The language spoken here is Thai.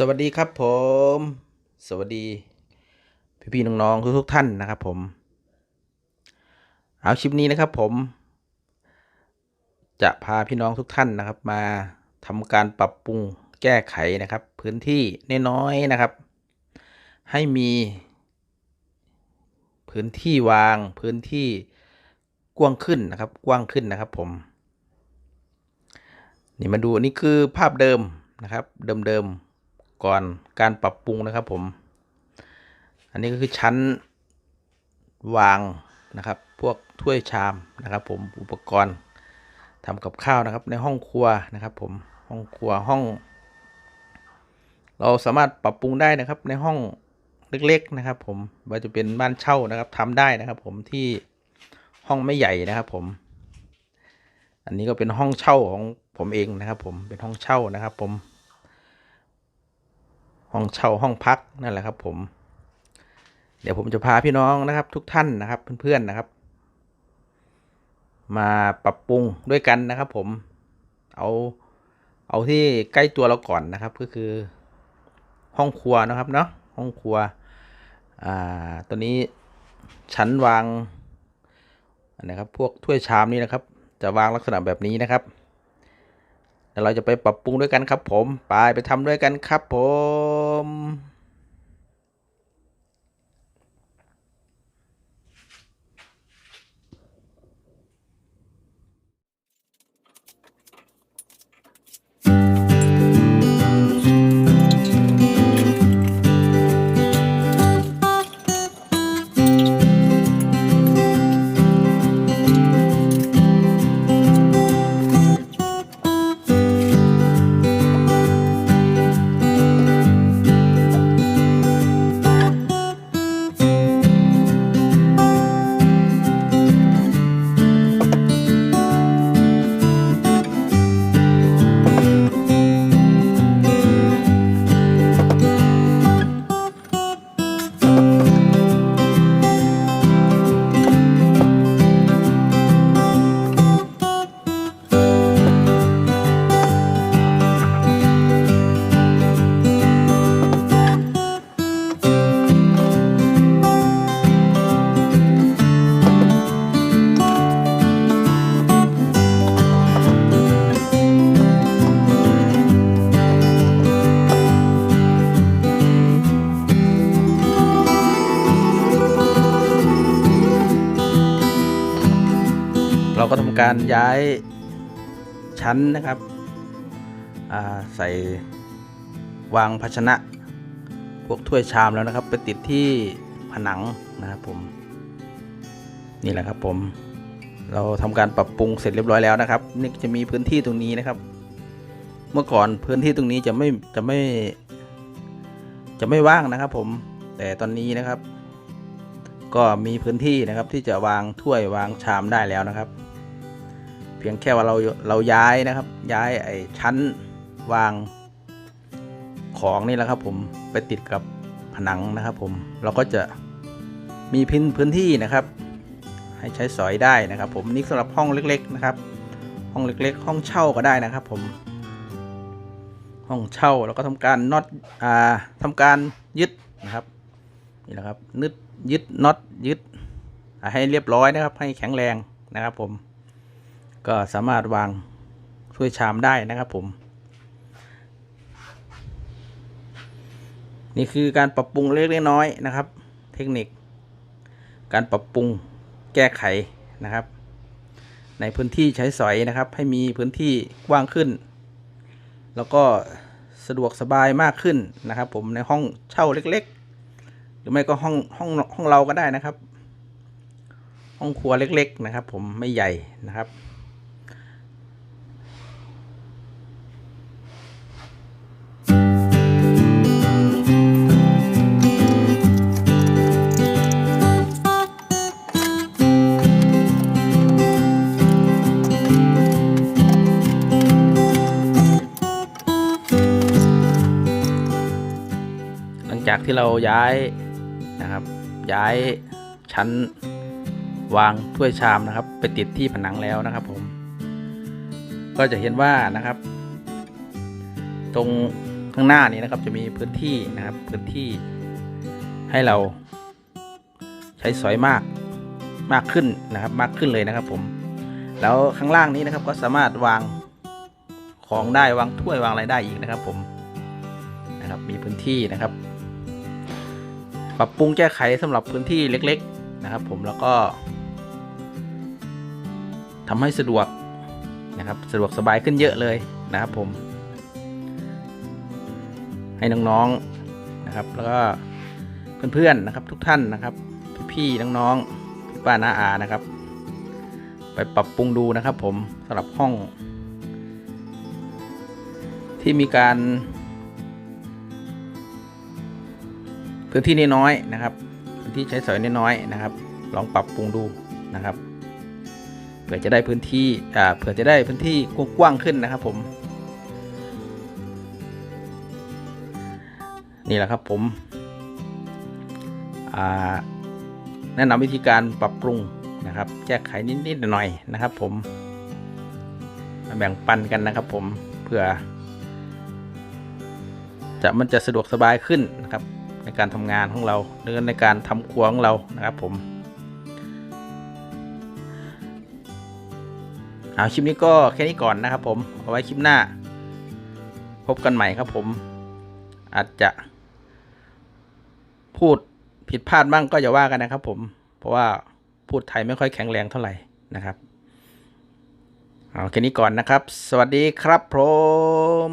สวัสดีครับผม สวัสดี พี่ๆน้องๆทุกๆท่านนะครับผม เอาคลิปนี้นะครับผม จะพาพี่น้องทุกท่านนะครับ มาทำการปรับปรุงแก้ไขนะครับ พื้นที่น้อยๆนะครับ ให้มีพื้นที่วางพื้นที่กว้างขึ้นนะครับ กว้างขึ้นนะครับผม นี่มาดูอันนี้คือภาพเดิมนะครับ เดิมๆ ก่อนการปรับปรุงนะครับผม อันนี้ก็คือชั้นวางนะครับ พวกถ้วยชามนะครับ ผมอุปกรณ์ทำกับข้าวนะครับ ในห้องครัวนะครับ ผมห้องครัวห้อง เราสามารถปรับปรุงได้นะครับ ในห้องเล็ก ๆนะครับ ผมว่าจะเป็นบ้านเช่านะครับทำได้นะครับ ผมที่ห้องไม่ใหญ่นะครับ ผม อันนี้ก็เป็นห้องเช่าของผมเองนะครับ ผมเป็นห้องเช่านะครับ ผม ห้องเช่าห้องพักนั่นแหละครับผม เดี๋ยวผมจะพาพี่น้องนะครับ ทุกท่านนะครับเพื่อนๆนะครับ มาปรับปรุงด้วยกันนะครับผมเอาเอาที่ใกล้ตัวเราก่อนนะครับ ก็คือห้องครัวนะครับเนาะห้องครัวอ่าตัวนี้ชั้นวางนะครับ พวกถ้วยชามนี่นะครับ จะวางลักษณะแบบนี้นะครับ เดี๋ยวเราจะไปปรับปรุงด้วยกันครับผม ไปไปทำด้วยกันครับผม ก็ทำการย้ายชั้นนะครับใส่วางภาชนะ พวกถ้วยชามแล้วนะครับ ไปติดที่ผนังนะครับผม นี่แหละครับผม เราทำการปรับปรุงเสร็จเรียบร้อยแล้วนะครับ นี่จะมีพื้นที่ตรงนี้นะครับ เมื่อก่อนพื้นที่ตรงนี้จะไม่จะไม่ จะไม่ว่างนะครับ ผม แต่ตอนนี้นะครับ ก็มีพื้นที่นะครับที่จะวางถ้วยวางชามได้แล้วนะครับ เพียงแค่ว่าเราเราย้ายนะครับ ย้ายไอ้ชั้นวางของนี่แหละครับ ผมไปติดกับผนังนะครับ ผมเราก็จะมีพื้นพื้นที่นะครับ ให้ใช้สอยได้นะครับ ผมนี่สำหรับห้องเล็ก ๆ นะครับ ห้องเล็ก ๆ ห้องเช่าก็ได้นะครับ ผม ห้องเช่าแล้วก็ทำการน็อตอ่าทำการยึดนะครับนี่แหละครับนึดยึดน็อตยึดให้เรียบร้อยนะครับ ให้แข็งแรงนะครับ ผม ก็สามารถวางถ้วยชามได้นะครับผม นี่คือการปรับปรุงเล็กๆน้อยๆนะครับ เทคนิค การปรับปรุงแก้ไขนะครับ ในพื้นที่ใช้สอยนะครับ ให้มีพื้นที่กว้างขึ้น แล้วก็สะดวกสบายมากขึ้นนะครับ ผมในห้องเช่าเล็ก ๆ หรือไม่ก็ห้องห้องห้องเราก็ได้นะครับ ห้องครัวเล็ก ๆ นะครับ ผมไม่ใหญ่นะครับ จากที่เราย้ายนะครับ ย้ายชั้นวางถ้วยชามนะครับ ไปติดที่ผนังแล้วนะครับผม ก็จะเห็นว่านะครับ ตรงข้างหน้านี้นะครับจะมีพื้นที่นะครับพื้นที่ให้เราใช้สอยมากมากขึ้นนะครับ มากขึ้นเลยนะครับผม แล้วข้างล่างนี้นะครับก็สามารถวางของได้วางถ้วยวางอะไรได้อีกนะครับผมนะครับมีพื้นที่นะครับ ปรับปรุงแก้ไขสำหรับพื้นที่เล็ก ๆ นะครับ ผมแล้วก็ทำให้สะดวกนะครับสะดวกสบายขึ้นเยอะเลยนะครับผม ให้น้องๆนะครับ แล้วก็เพื่อนๆนะครับทุกท่านนะครับ พี่ๆน้องๆพี่ป้าน้าอานะครับ ไปปรับปรุงดูนะครับ ผมสำหรับห้อง ที่มีการ พื้นที่น้อยๆนะครับ พื้นที่ใช้สอยน้อยๆนะครับ ลองปรับปรุงดูนะครับเผื่อจะได้พื้นที่อ่าเผื่อจะได้พื้นที่กว้างขึ้นนะครับ ผม นี่แหละครับผมอ่าแนะนำวิธีการปรับปรุงนะครับ แก้ไขนิดๆหน่อยๆนะครับ ผมมาแบ่งปันกันนะครับ ผมเพื่อจะมันจะสะดวกสบายขึ้นนะครับ ในการทำงานของเราหรือในการทำครัวของเรานะครับผมเอาคลิปนี้ก็แค่นี้ก่อนนะครับผมเอาไว้คลิปหน้า พบกันใหม่ครับผมอาจจะพูดผิดพลาดบ้างก็อย่าว่ากันนะครับ ผม เพราะว่าพูดไทยไม่ค่อยแข็งแรงเท่าไหร่นะครับเอาแค่นี้ก่อนนะครับ สวัสดีครับผม